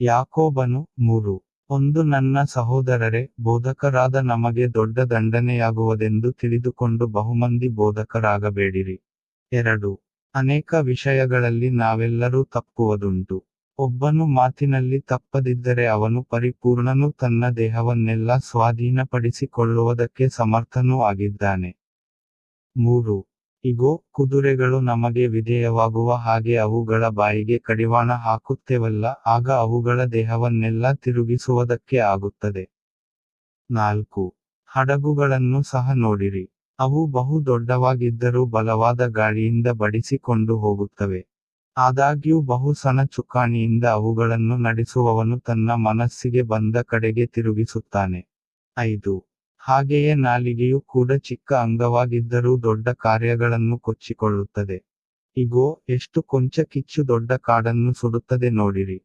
ಯಾಕೋಬನು ಮೂರು. ಒಂದು, ನನ್ನ ಸಹೋದರರೇ, ಬೋಧಕರಾದ ನಮಗೆ ದೊಡ್ಡ ದಂಡನೆಯಾಗುವುದೆಂದು ತಿಳಿದುಕೊಂಡು ಬಹುಮಂದಿ ಬೋಧಕರಾಗಬೇಡಿರಿ. ಎರಡು. ಅನೇಕ ವಿಷಯಗಳಲ್ಲಿ ನಾವೆಲ್ಲರೂ ತಪ್ಪುವುದುಂಟು. ಒಬ್ಬನು ಮಾತಿನಲ್ಲಿ ತಪ್ಪದಿದ್ದರೆ ಅವನು ಪರಿಪೂರ್ಣನು ತನ್ನ ದೇಹವನ್ನೆಲ್ಲ ಸ್ವಾಧೀನಪಡಿಸಿಕೊಳ್ಳುವುದಕ್ಕೆ ಸಮರ್ಥನೂ ಆಗಿದ್ದಾನೆ. ಮೂರು. ಇಗೋ, ಕುದುರೆಗಳು ನಮಗೆ ವಿಧೇಯವಾಗುವ ಹಾಗೆ ಅವುಗಳ ಬಾಯಿಗೆ ಕಡಿವಾಣ ಹಾಕುತ್ತೇವಲ್ಲ, ಆಗ ಅವುಗಳ ದೇಹವನ್ನೆಲ್ಲ ತಿರುಗಿಸುವುದಕ್ಕೆ ಆಗುತ್ತದೆ. ನಾಲ್ಕು, ಹಡಗುಗಳನ್ನು ಸಹ ನೋಡಿರಿ. ಅವು ಬಹು ದೊಡ್ಡವಾಗಿದ್ದರೂ ಬಲವಾದ ಗಾಳಿಯಿಂದ ಬಡಿಸಿಕೊಂಡು ಹೋಗುತ್ತವೆ. ಆದಾಗ್ಯೂ ಬಹು ಸಣ್ಣ ಚುಕ್ಕಾಣಿಯಿಂದ ಅವುಗಳನ್ನು ನಡೆಸುವವನು ತನ್ನ ಮನಸ್ಸಿಗೆ ಬಂದ ಕಡೆಗೆ ತಿರುಗಿಸುತ್ತಾನೆ. ಐದು ಹಾಗೆಯೇ ನಾಲಿಗೆಯು ಕೂಡ ಚಿಕ್ಕ ಅಂಗವಾಗಿದ್ದರೂ ದೊಡ್ಡ ಕಾರ್ಯಗಳನ್ನು ಕೊಚ್ಚಿಕೊಳ್ಳುತ್ತದೆ. ಇಗೋ, ಎಷ್ಟು ಕೊಂಚ ಕಿಚ್ಚು ದೊಡ್ಡ ಕಾಡನ್ನು ಸುಡುತ್ತದೆ ನೋಡಿರಿ.